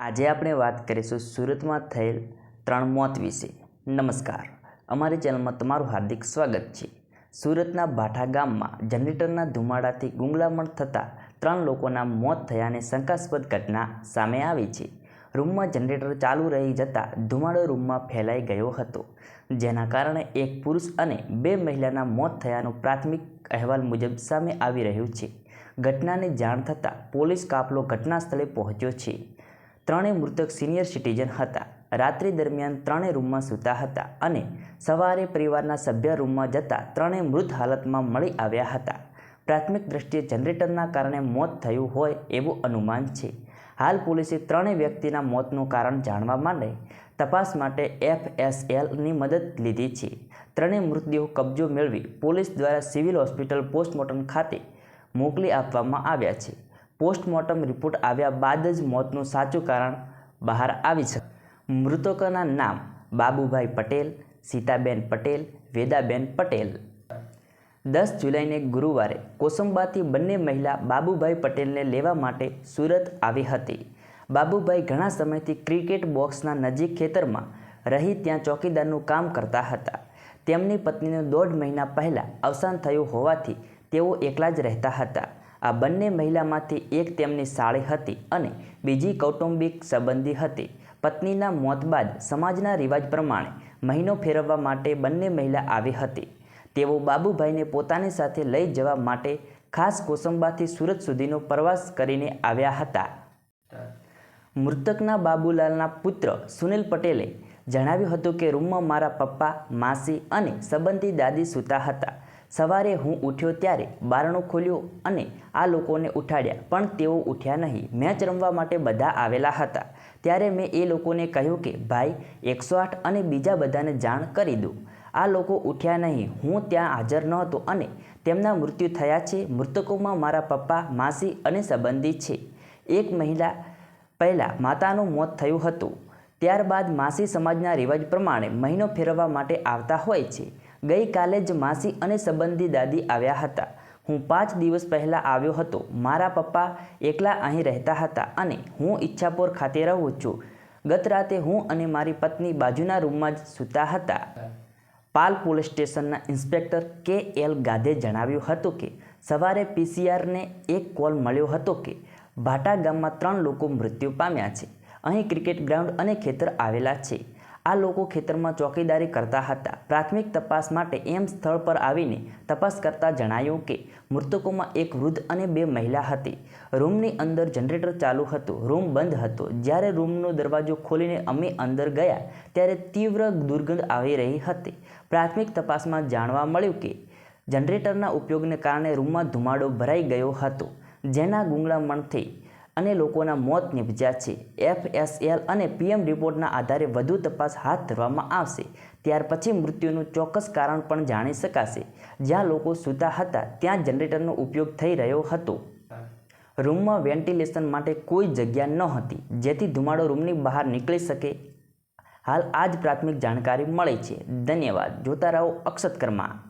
આજે આપણે વાત કરીશું સુરતમાં થયેલ ત્રણ મોત વિશે. નમસ્કાર. અમારી ચેનલમાં તમારું હાર્દિક સ્વાગત છે. સુરતના ભાઠા ગામમાં જનરેટરના ધુમાડાથી ગુંગલામણ થતાં ત્રણ લોકોના મોત થયાની શંકાસ્પદ ઘટના સામે આવી છે. રૂમમાં જનરેટર ચાલુ રહી જતાં ધુમાડો રૂમમાં ફેલાઈ ગયો હતો. જેના કારણે એક પુરુષ અને બે મહિલાના મોત થયાનું પ્રાથમિક અહેવાલ મુજબ સામે આવી રહ્યું છે. ઘટનાની જાણ થતાં પોલીસ કાફલો ઘટના સ્થળે પહોંચ્યો છે. ત્રણેય મૃતક સિનિયર સિટીઝન હતા. રાત્રિ દરમિયાન ત્રણેય રૂમમાં સૂતા હતા અને સવારે પરિવારના સભ્ય રૂમમાં જતા ત્રણેય મૃત હાલતમાં મળી આવ્યા હતા. પ્રાથમિક દ્રષ્ટિએ જનરેટરના કારણે મોત થયું હોય એવું અનુમાન છે. હાલ પોલીસે ત્રણેય વ્યક્તિના મોતનું કારણ જાણવા માટે તપાસ માટે એફએસએલની મદદ લીધી છે. ત્રણેય મૃતદેહો કબજો મેળવી પોલીસ દ્વારા સિવિલ હોસ્પિટલ પોસ્ટમોર્ટમ ખાતે મોકલી આપવામાં આવ્યા છે. પોસ્ટમોર્ટમ રિપોર્ટ આવ્યા બાદ જ મોતનું સાચું કારણ બહાર આવી છે. મૃતકોના નામ બાબુભાઈ પટેલ, સીતાબેન પટેલ, વેદાબેન પટેલ. દસ જુલાઈને ગુરુવારે કોસંબાથી બંને મહિલા બાબુભાઈ પટેલને લેવા માટે સુરત આવી હતી. બાબુભાઈ ઘણા સમયથી ક્રિકેટ બોક્સના નજીક ખેતરમાં રહી ત્યાં ચોકીદારનું કામ કરતા હતા. તેમની પત્નીનું દોઢ મહિના પહેલાં અવસાન થયું હોવાથી તેઓ એકલા જ રહેતા હતા. આ બંને મહિલામાંથી એક તેમની સાળી હતી અને બીજી કૌટુંબિક સંબંધી હતી. પત્નીના મોત બાદ સમાજના રિવાજ પ્રમાણે મહિનો ફેરવવા માટે બંને મહિલા આવી હતી. તેઓ બાબુભાઈને પોતાની સાથે લઈ જવા માટે ખાસ કોસંબાથી સુરત સુધીનો પ્રવાસ કરીને આવ્યા હતા. મૃતકના બાબુલાલના પુત્ર સુનિલ પટેલે જણાવ્યું હતું કે રૂમમાં મારા પપ્પા, માસી અને સંબંધી દાદી સૂતા હતા. સવારે હું ઉઠ્યો ત્યારે બારણું ખોલ્યું અને આ લોકોને ઉઠાડ્યા, પણ તેઓ ઉઠ્યા નહીં. મેચ રમવા માટે બધા આવેલા હતા. ત્યારે મેં એ લોકોને કહ્યું કે, ભાઈ, એકસો આઠ અને બીજા બધાને જાણ કરી દો. આ લોકો ઉઠ્યા નહીં. હું ત્યાં હાજર નહોતો અને તેમના મૃત્યુ થયા છે. મૃતકોમાં મારા પપ્પા, માસી અને સંબંધી છે. એક મહિલા પહેલાં માતાનું મોત થયું હતું. ત્યારબાદ માસી સમાજના રિવાજ પ્રમાણે મહિનો ફેરવવા માટે આવતા હોય છે. ગઈકાલે જ માસી અને સંબંધી દાદી આવ્યા હતા. હું પાંચ દિવસ પહેલાં આવ્યો હતો. મારા પપ્પા એકલા અહીં રહેતા હતા અને હું ઈચ્છાપોર ખાતે રહું છું. ગત રાતે હું અને મારી પત્ની બાજુના રૂમમાં જ સૂતા હતા. પાલ પોલીસ સ્ટેશનના ઇન્સ્પેક્ટર કે એલ ગાધે જણાવ્યું હતું કે, સવારે પીસીઆરને એક કોલ મળ્યો હતો કે, ભાટા ગામમાં ત્રણ લોકો મૃત્યુ પામ્યા છે. અહીં ક્રિકેટ ગ્રાઉન્ડ અને ખેતર આવેલા છે. આ લોકો ખેતરમાં ચોકીદારી કરતા હતા. પ્રાથમિક તપાસ માટે એમ સ્થળ પર આવીને તપાસ કરતા જણાયું કે, મૃતકોમાં એક વૃદ્ધ અને બે મહિલા હતી. રૂમની અંદર જનરેટર ચાલુ હતું. રૂમ બંધ હતો. જ્યારે રૂમનો દરવાજો ખોલીને અમે અંદર ગયા, ત્યારે તીવ્ર દુર્ગંધ આવી રહી હતી. પ્રાથમિક તપાસમાં જાણવા મળ્યું કે, જનરેટરના ઉપયોગને કારણે રૂમમાં ધુમાડો ભરાઈ ગયો હતો, જેના ગુંગળામણથી અને લોકોના મોત નિપજ્યા છે. એફએસએલ અને પીએમ રિપોર્ટના આધારે વધુ તપાસ હાથ ધરવામાં આવશે. ત્યાર પછી મૃત્યુનું ચોક્કસ કારણ પણ જાણી શકાશે. જ્યાં લોકો સૂતા હતા, ત્યાં જનરેટરનો ઉપયોગ થઈ રહ્યો હતો. રૂમમાં વેન્ટિલેશન માટે કોઈ જગ્યા ન હતી, જેથી ધુમાડો રૂમની બહાર નીકળી શકે. હાલ આ જ પ્રાથમિક જાણકારી મળી છે. ધન્યવાદ. જોતા રહો અક્ષત કર્મા.